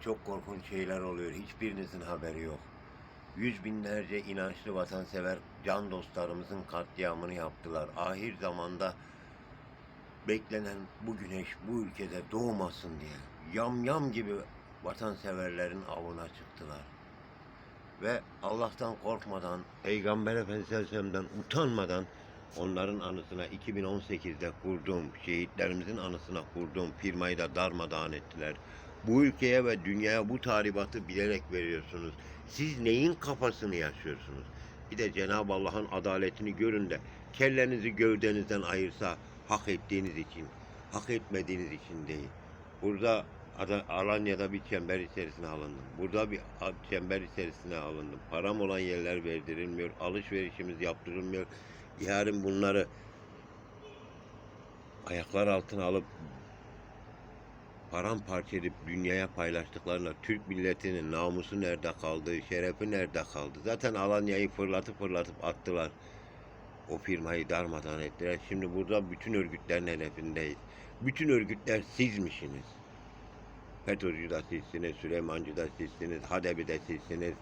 çok korkunç şeyler oluyor. Hiçbirinizin haberi yok. Yüz binlerce inançlı vatansever can dostlarımızın katliamını yaptılar. Ahir zamanda beklenen bu güneş bu ülkede doğmasın diye yam yam gibi vatanseverlerin avına çıktılar. Ve Allah'tan korkmadan, Peygamber Efendimiz Aleyhisselam'dan utanmadan onların anısına 2018'de kurduğum, şehitlerimizin anısına kurduğum firmayı da darmadağın ettiler. Bu ülkeye ve dünyaya bu tahribatı bilerek veriyorsunuz. Siz neyin kafasını yaşıyorsunuz? Bir de Cenab-ı Allah'ın adaletini görün de kellenizi gövdenizden ayırsa hak ettiğiniz için, hak etmediğiniz için değil. Burada Ada- Alanya'da bir çember içerisine alındım. Burada bir çember içerisine alındım. Param olan yerler verdirilmiyor. Alışverişimiz yaptırılmıyor. Yarın bunları ayaklar altına alıp paramparça edip dünyaya paylaştıklarında Türk milletinin namusu nerede kaldı, şerefi nerede kaldı? Zaten Alanya'yı fırlatıp fırlatıp attılar. O firmayı darmadan ettiler. Şimdi burada bütün örgütlerin hedefindeyiz. Bütün örgütler sizmişsiniz. FETÖ'cü de sizsiniz, Süleymancı da sizsiniz, Hadebi de sizsiniz,